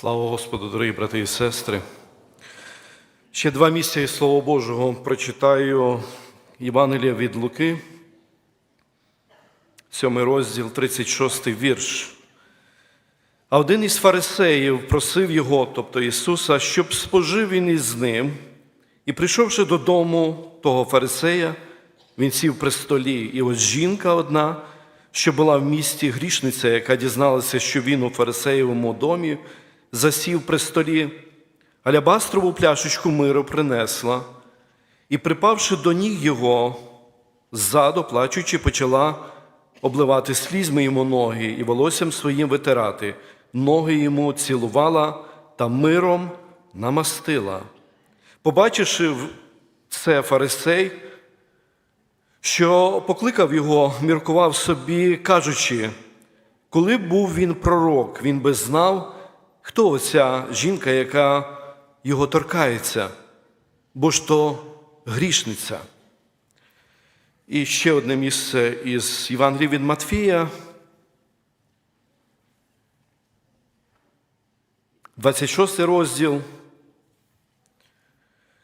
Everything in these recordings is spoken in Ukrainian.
Слава Господу, дорогі брати і сестри. Ще два місця із Слова Божого прочитаю Євангелія від Луки, 7 розділ, 36 вірш. А один із фарисеїв просив його, тобто Ісуса, щоб спожив він із ним. І прийшовши додому того фарисея, він сів при столі, і ось жінка одна, що була в місті грішниця, яка дізналася, що він у фарисеєвому домі, засів при столі, алябастрову пляшечку миру принесла, і, припавши до ніг його, ззаду, плачучи, почала обливати слізьми йому ноги і волоссям своїм витирати, ноги йому цілувала та миром намастила. Побачивши це фарисей, що покликав його, міркував собі, кажучи, коли б був він пророк, він би знав, хто оця жінка, яка його торкається, бо ж то грішниця. І ще одне місце із Євангелії від Матфія, 26 розділ.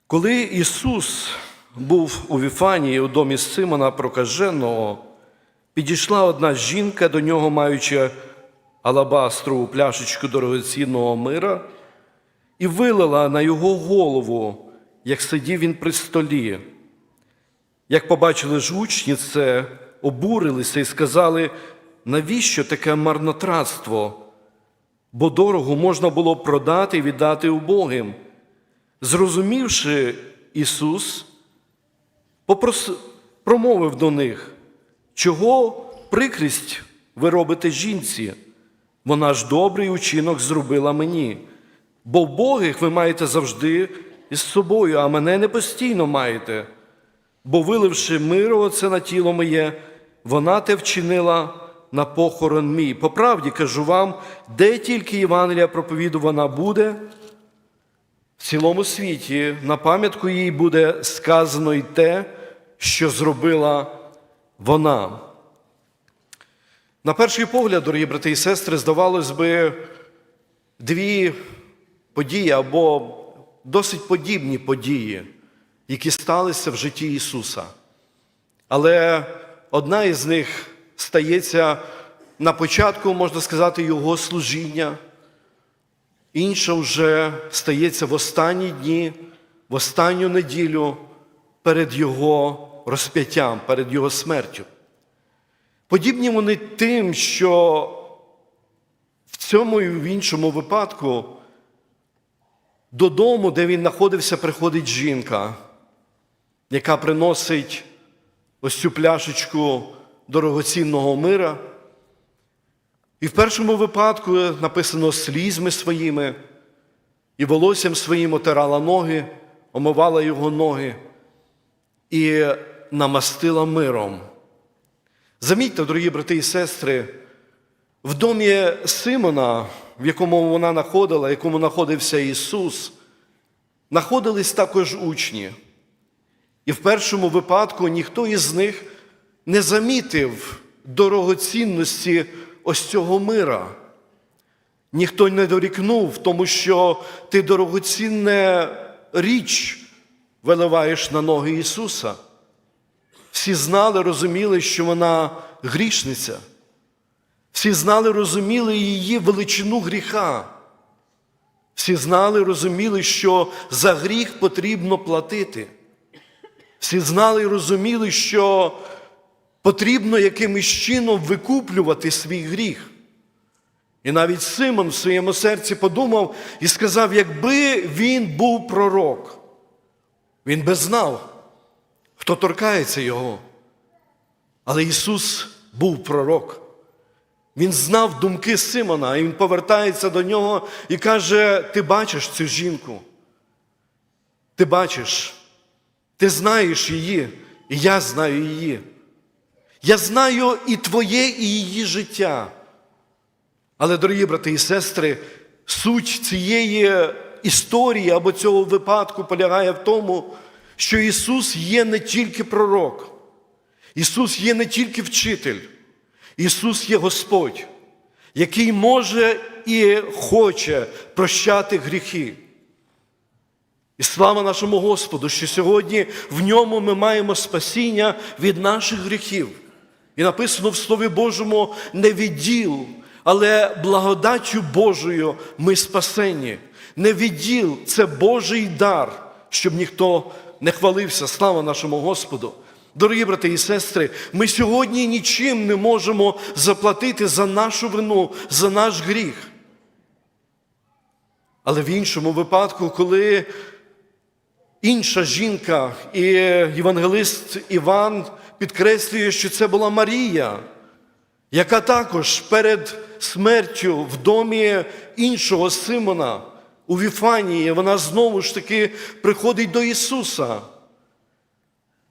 Коли Ісус був у Віфанії у домі Симона Прокаженого, підійшла одна жінка до нього, маючи алабастрову пляшечку дорогоцінного мира, і вилила на його голову, як сидів він при столі. Як побачили ж учні це, обурилися і сказали, навіщо таке марнотратство? Бо дорого можна було продати і віддати убогим. Зрозумівши Ісус, попрос... промовив до них, чого прикрість ви робите жінці? Вона ж добрий учинок зробила мені. Бо вбогих ви маєте завжди із собою, а мене не постійно маєте. Бо, виливши миро оце на тіло моє, вона те вчинила на похорон мій. По правді кажу вам, де тільки Євангелія проповідувана буде, в цілому світі на пам'ятку їй буде сказано й те, що зробила вона. На перший погляд, дорогі брати і сестри, здавалось би, дві події або досить подібні події, які сталися в житті Ісуса. Але одна із них стається на початку, можна сказати, Його служіння, інша вже стається в останні дні, в останню неділю перед Його розп'яттям, перед Його смертю. Подібні вони тим, що в цьому і в іншому випадку додому, де він знаходився, приходить жінка, яка приносить ось цю пляшечку дорогоцінного мира. І в першому випадку написано слізьми своїми, і волоссям своїм отирала ноги, омивала його ноги і намастила миром. Замітьте, дорогі брати і сестри, в домі Симона, в якому вона знаходила, в якому знаходився Ісус, знаходились також учні. І в першому випадку ніхто із них не замітив дорогоцінності ось цього мира. Ніхто не дорікнув, тому що ти дорогоцінне річ виливаєш на ноги Ісуса. Всі знали, розуміли, що вона грішниця. Всі знали, розуміли її величину гріха. Всі знали, розуміли, що за гріх потрібно платити. Всі знали і розуміли, що потрібно якимось чином викуплювати свій гріх. І навіть Симон в своєму серці подумав і сказав, якби він був пророк, він би знав, хто торкається його. Але Ісус був пророк. Він знав думки Симона, і він повертається до нього і каже: Ти бачиш цю жінку? Ти бачиш, ти знаєш її, і я знаю її. Я знаю і твоє, і її життя. Але, дорогі брати і сестри, суть цієї історії або цього випадку полягає в тому, що Ісус є не тільки пророк, Ісус є не тільки вчитель, Ісус є Господь, який може і хоче прощати гріхи. І слава нашому Господу, що сьогодні в ньому ми маємо спасіння від наших гріхів. І написано в Слові Божому не відділ, але благодаттю Божою ми спасені. Не відділ це Божий дар, щоб ніхто не хвалився. Слава нашому Господу. Дорогі брати і сестри, ми сьогодні нічим не можемо заплатити за нашу вину, за наш гріх. Але в іншому випадку, коли інша жінка і євангелист Іван підкреслює, що це була Марія, яка також перед смертю в домі іншого Симона у Віфанії, вона знову ж таки приходить до Ісуса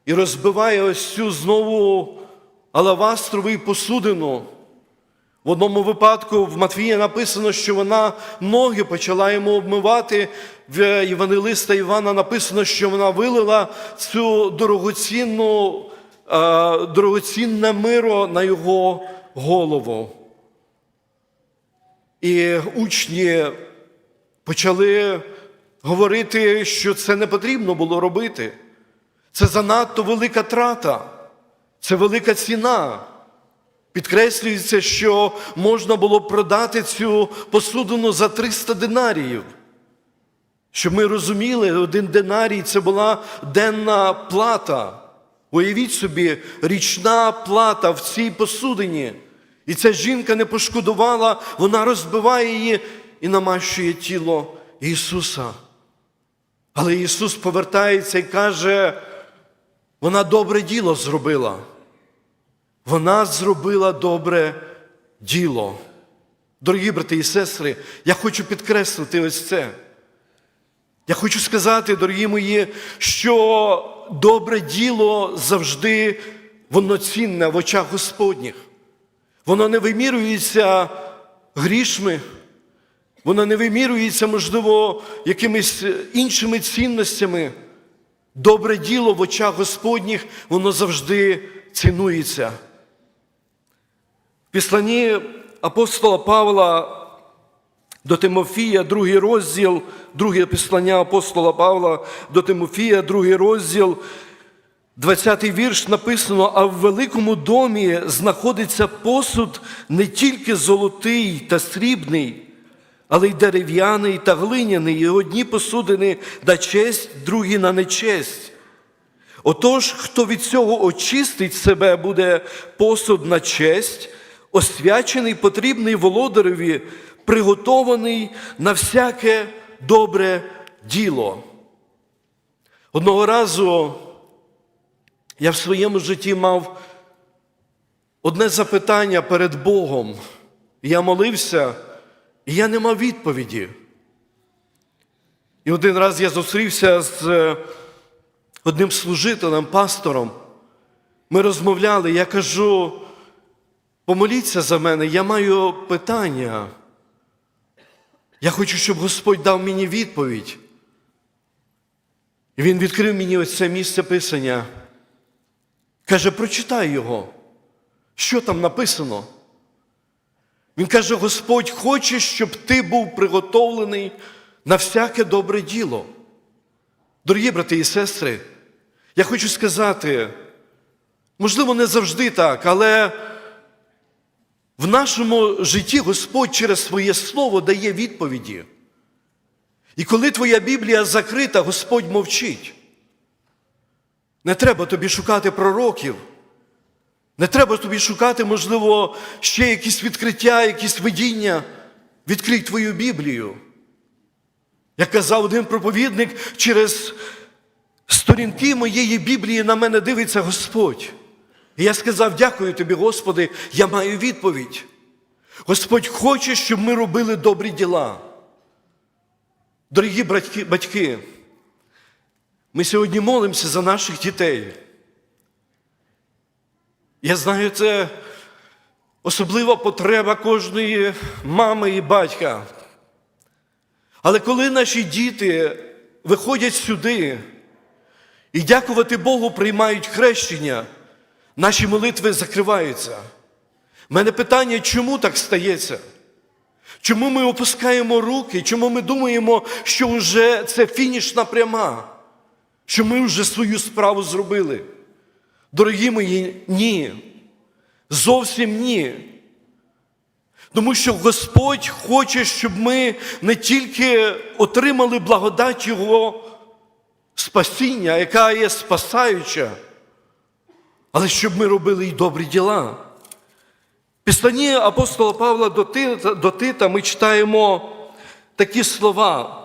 і розбиває ось цю знову алавастрову посудину. В одному випадку в Матвія написано, що вона ноги почала йому обмивати. В Євангелиста Івана написано, що вона вилила цю дорогоцінну, е, дорогоцінне миро на його голову. І учні почали говорити, що це не потрібно було робити. Це занадто велика трата, це велика ціна. Підкреслюється, що можна було продати цю посудину за 300 динаріїв. Щоб ми розуміли, один динарій це була денна плата. Уявіть собі, річна плата в цій посудині. І ця жінка не пошкодувала, вона розбиває її і намащує тіло Ісуса. Але Ісус повертається і каже, вона добре діло зробила. Вона зробила добре діло. Дорогі брати і сестри, я хочу підкреслити ось це. Я хочу сказати, дорогі мої, що добре діло завжди воно цінне в очах Господніх. Воно не вимірюється грішми, воно не вимірюється, можливо, якимись іншими цінностями. Добре діло в очах Господніх, воно завжди цінується. В післанні апостола Павла до Тимофія, другий розділ, друге післання апостола Павла до Тимофія, другий розділ, 20-й вірш написано: а в великому домі знаходиться посуд не тільки золотий та срібний, але й дерев'яний та глиняний, і одні посудини на честь, другі на нечесть. Отож, хто від цього очистить себе, буде посуд на честь, освячений, потрібний володареві, приготований на всяке добре діло. Одного разу я в своєму житті мав одне запитання перед Богом. Я молився, і я не мав відповіді. І один раз я зустрівся з е, одним служителем, пастором. Ми розмовляли, я кажу, помоліться за мене, я маю питання. Я хочу, щоб Господь дав мені відповідь. І він відкрив мені ось це місце писання. Каже, прочитай його. Що там написано? Він каже: Господь хоче, щоб ти був приготовлений на всяке добре діло. Дорогі брати і сестри, я хочу сказати, можливо, не завжди так, але в нашому житті Господь через своє Слово дає відповіді. І коли твоя Біблія закрита, Господь мовчить. Не треба тобі шукати пророків. Не треба тобі шукати, можливо, ще якісь відкриття, якісь видіння. Відкрий твою Біблію. Як казав один проповідник, через сторінки моєї Біблії на мене дивиться Господь. І я сказав, дякую тобі, Господи, я маю відповідь. Господь хоче, щоб ми робили добрі діла. Дорогі батьки, ми сьогодні молимося за наших дітей. Я знаю, це особлива потреба кожної мами і батька. Але коли наші діти виходять сюди і дякувати Богу, приймають хрещення, наші молитви закриваються. У мене питання, чому так стається? Чому ми опускаємо руки? Чому ми думаємо, що вже це фінішна пряма? Що ми вже свою справу зробили? Дорогі мої, ні. Зовсім ні. Тому що Господь хоче, щоб ми не тільки отримали благодать Його спасіння, яка є спасаюча, але щоб ми робили й добрі діла. В апостола Павла до Тита, до Тита ми читаємо такі слова,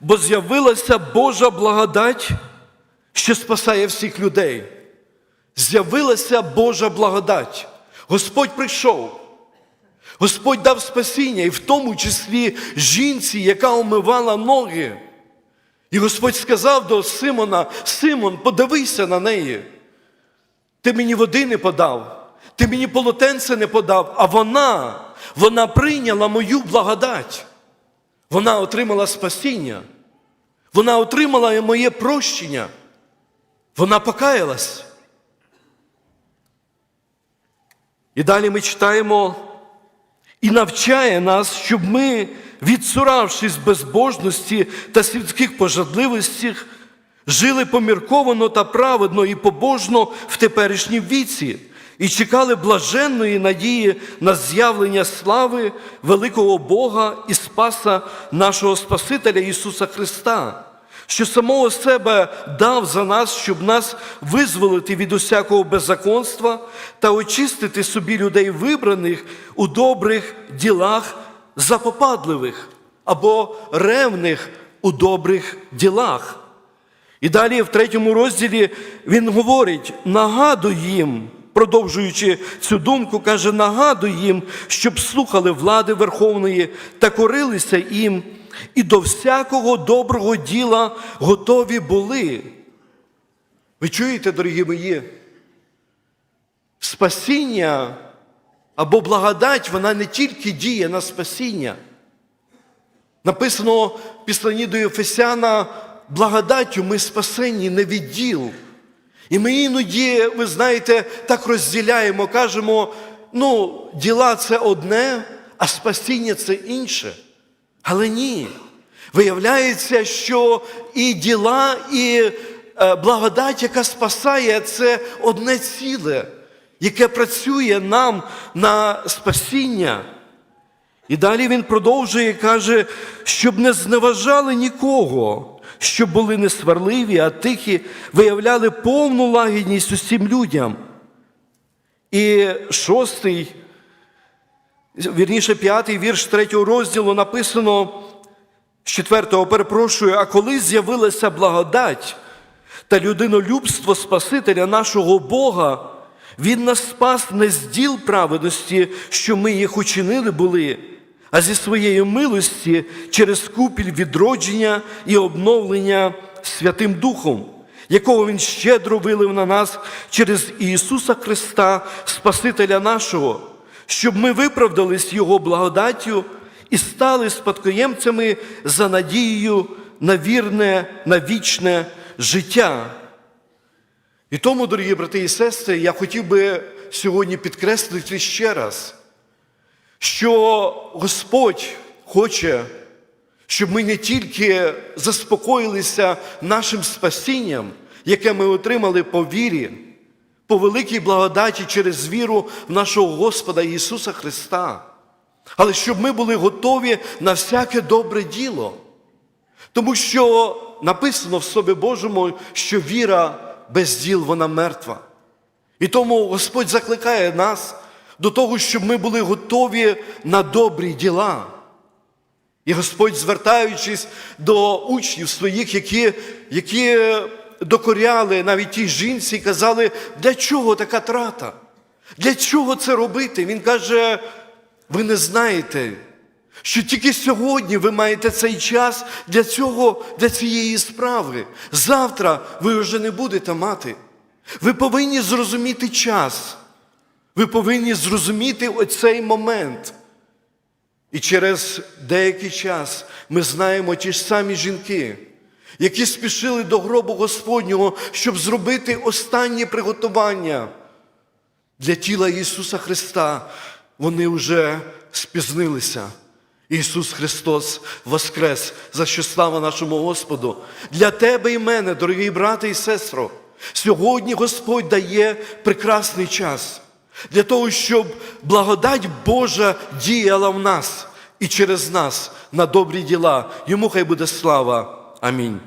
бо з'явилася Божа благодать, що спасає всіх людей. З'явилася Божа благодать. Господь прийшов. Господь дав спасіння, і в тому числі жінці, яка омивала ноги. І Господь сказав до Симона: Симон, подивися на неї. Ти мені води не подав, ти мені полотенце не подав, а вона, вона прийняла мою благодать. Вона отримала спасіння. Вона отримала моє прощення. Вона покаялась. І далі ми читаємо і навчає нас, щоб ми, відсуравшись безбожності та світських пожадливостей, жили помірковано та праведно і побожно в теперішнім віці, і чекали блаженної надії на з'явлення слави великого Бога і Спаса нашого Спасителя Ісуса Христа, що самого себе дав за нас, щоб нас визволити від усякого беззаконства та очистити собі людей вибраних у добрих ділах запопадливих або ревних у добрих ділах. І далі в третьому розділі він говорить: нагадуй їм, продовжуючи цю думку, каже: нагадуй їм, щоб слухали влади Верховної та корилися їм, і до всякого доброго діла готові були. Ви чуєте, дорогі мої? Спасіння або благодать, вона не тільки діє на спасіння. Написано в післанні до Єфесяна, благодаттю ми спасені не від діл. І ми іноді, ви знаєте, так розділяємо, кажемо, ну, діла це одне, а спасіння це інше. Але ні. Виявляється, що і діла, і е, благодать, яка спасає, це одне ціле, яке працює нам на спасіння. І далі він продовжує каже, щоб не зневажали нікого, щоб були не сварливі, а тихі, виявляли повну лагідність усім людям. І шостий, вірніше, п'ятий вірш третього розділу написано з четвертого, перепрошую, а коли з'явилася благодать та людинолюбство Спасителя нашого Бога, Він нас спас не з діл праведності, що ми їх учинили були, а зі своєї милості через купіль відродження і обновлення Святим Духом, якого Він щедро вилив на нас через Ісуса Христа, Спасителя нашого, щоб ми виправдались Його благодаттю і стали спадкоємцями за надією на вірне, на вічне життя. І тому, дорогі брати і сестри, я хотів би сьогодні підкреслити ще раз, що Господь хоче, щоб ми не тільки заспокоїлися нашим спасінням, яке ми отримали по вірі, по великій благодаті через віру в нашого Господа Ісуса Христа, але щоб ми були готові на всяке добре діло. Тому що написано в Собі Божому, що віра без діл вона мертва. І тому Господь закликає нас до того, щоб ми були готові на добрі діла. І Господь, звертаючись до учнів своїх, які, які докоряли навіть тій жінці, і казали, для чого така трата? Для чого це робити? Він каже, ви не знаєте, що тільки сьогодні ви маєте цей час для цього, для цієї справи. Завтра ви вже не будете мати. Ви повинні зрозуміти час. Ви повинні зрозуміти оцей момент. І через деякий час ми знаємо ті ж самі жінки, які спішили до гробу Господнього, щоб зробити останнє приготування для тіла Ісуса Христа. Вони вже спізнилися. Ісус Христос воскрес, за що слава нашому Господу. Для тебе і мене, дорогі брати і сестро, сьогодні Господь дає прекрасний час для того, щоб благодать Божа діяла в нас і через нас на добрі діла. Йому хай буде слава. Амінь.